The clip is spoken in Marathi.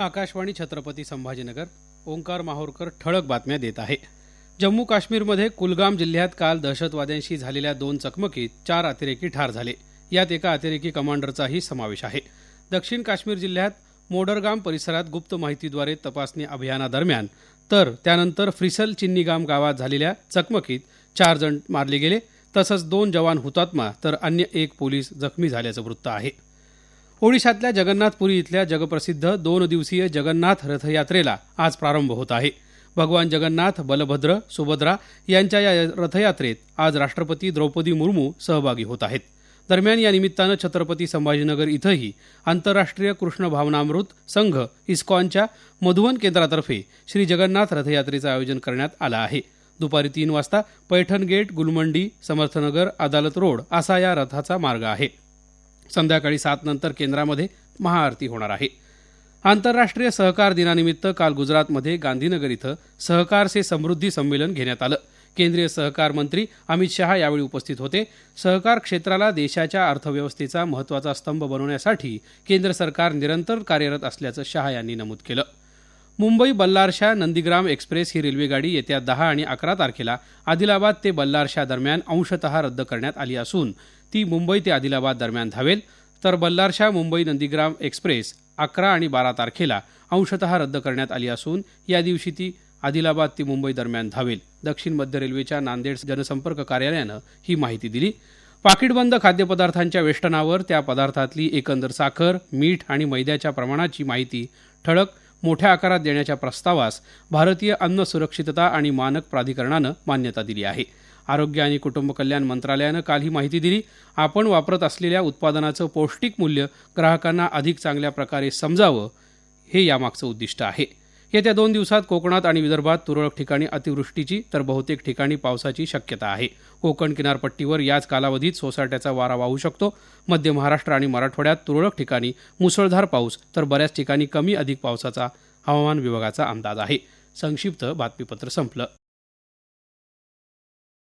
आकाशवाणी छत्रपती संभाजीनगर ओंकार माहोरकर ठळक बातम्या देत आहे. जम्मू काश्मीरमध्ये कुलगाम जिल्ह्यात काल दहशतवाद्यांशी झालेल्या दोन चकमकीत चार अतिरेकी ठार झाले. यात एका अतिरेकी कमांडरचाही समावेश आहे. दक्षिण काश्मीर जिल्ह्यात मोडरगाम परिसरात गुप्त माहितीद्वारे तपासणी अभियानादरम्यान तर त्यानंतर फ्रिसल चिन्नीगाम गावात झालेल्या चकमकीत चार जण मारले गेले. तसंच दोन जवान हुतात्मा तर अन्य एक पोलीस जखमी झाल्याचं वृत्त आहे. ओडिशातल्या जगन्नाथपुरी इथल्या जगप्रसिद्ध दोन दिवसीय जगन्नाथ रथयात्रेला आज प्रारंभ होत आहे. भगवान जगन्नाथ बलभद्र सुभद्रा यांच्या या रथयात्रेत आज राष्ट्रपती द्रौपदी मुर्मू सहभागी होत आहेत. दरम्यान या निमित्तानं छत्रपती संभाजीनगर इथंही आंतरराष्ट्रीय कृष्ण भावनामृत संघ इस्कॉनच्या मधुवन केंद्रातर्फे श्री जगन्नाथ रथयात्रेचं आयोजन करण्यात आलं आहे. दुपारी तीन वाजता पैठण गेट गुलमंडी समर्थनगर अदालत रोड असा या रथाचा मार्ग आहे. संध्याकाळी सात नंतर केंद्रामध्ये महाआरती होणार आहे. आंतरराष्ट्रीय सहकार दिनानिमित्त काल गुजरातमध्ये गांधीनगर इथं सहकार से समृद्धी संमेलन घेण्यात आलं. केंद्रीय सहकार मंत्री अमित शहा यावेळी उपस्थित होते. सहकार क्षेत्राला देशाच्या अर्थव्यवस्थेचा महत्त्वाचा स्तंभ बनवण्यासाठी केंद्र सरकार निरंतर कार्यरत असल्याचं शहा यांनी नमूद केलं. मुंबई बल्लारशा नंदीग्राम एक्सप्रेस ही रेल्वेगाडी येत्या दहा आणि अकरा तारखेला आदिलाबाद ते बल्लारशा दरम्यान अंशतः रद्द करण्यात आली असून ती मुंबई ते आदिलाबाद दरम्यान धावेल. तर बल्लारशा मुंबई नंदीग्राम एक्सप्रेस अकरा आणि बारा तारखेला अंशतः रद्द करण्यात आली असून या दिवशी ती आदिलाबाद ते मुंबई दरम्यान धावेल. दक्षिण मध्य रेल्वेच्या नांदेड जनसंपर्क कार्यालयानं ही माहिती दिली. पाकिटबंद खाद्यपदार्थांच्या वेष्टनावर त्या पदार्थातली एकंदर साखर मीठ आणि मैद्याच्या प्रमाणाची माहिती ठळक मोठ्या आकारात देण्याच्या प्रस्तावास भारतीय अन्न सुरक्षितता आणि मानक प्राधिकरणानं मान्यता दिली आहे. आरोग्य आणि कुटुंब कल्याण मंत्रालयानं काल ही माहिती दिली. आपण वापरत असलेल्या उत्पादनाचं पौष्टिक मूल्य ग्राहकांना अधिक चांगल्या प्रकारे समजावं हे यामागचं उद्दिष्ट आहे. येत्या दोन दिवसात कोकणात आणि विदर्भात तुरळक ठिकाणी अतिवृष्टीची तर बहुतेक ठिकाणी पावसाची शक्यता आहे. कोकण किनारपट्टीवर याच कालावधीत सोसाट्याचा वारा वाहू शकतो. मध्य महाराष्ट्र आणि मराठवाड्यात तुरळक ठिकाणी मुसळधार पाऊस तर बऱ्याच ठिकाणी कमी अधिक पावसाचा हवामान विभागाचा अंदाज आहे. संक्षिप्त बातमीपत्र संपलं.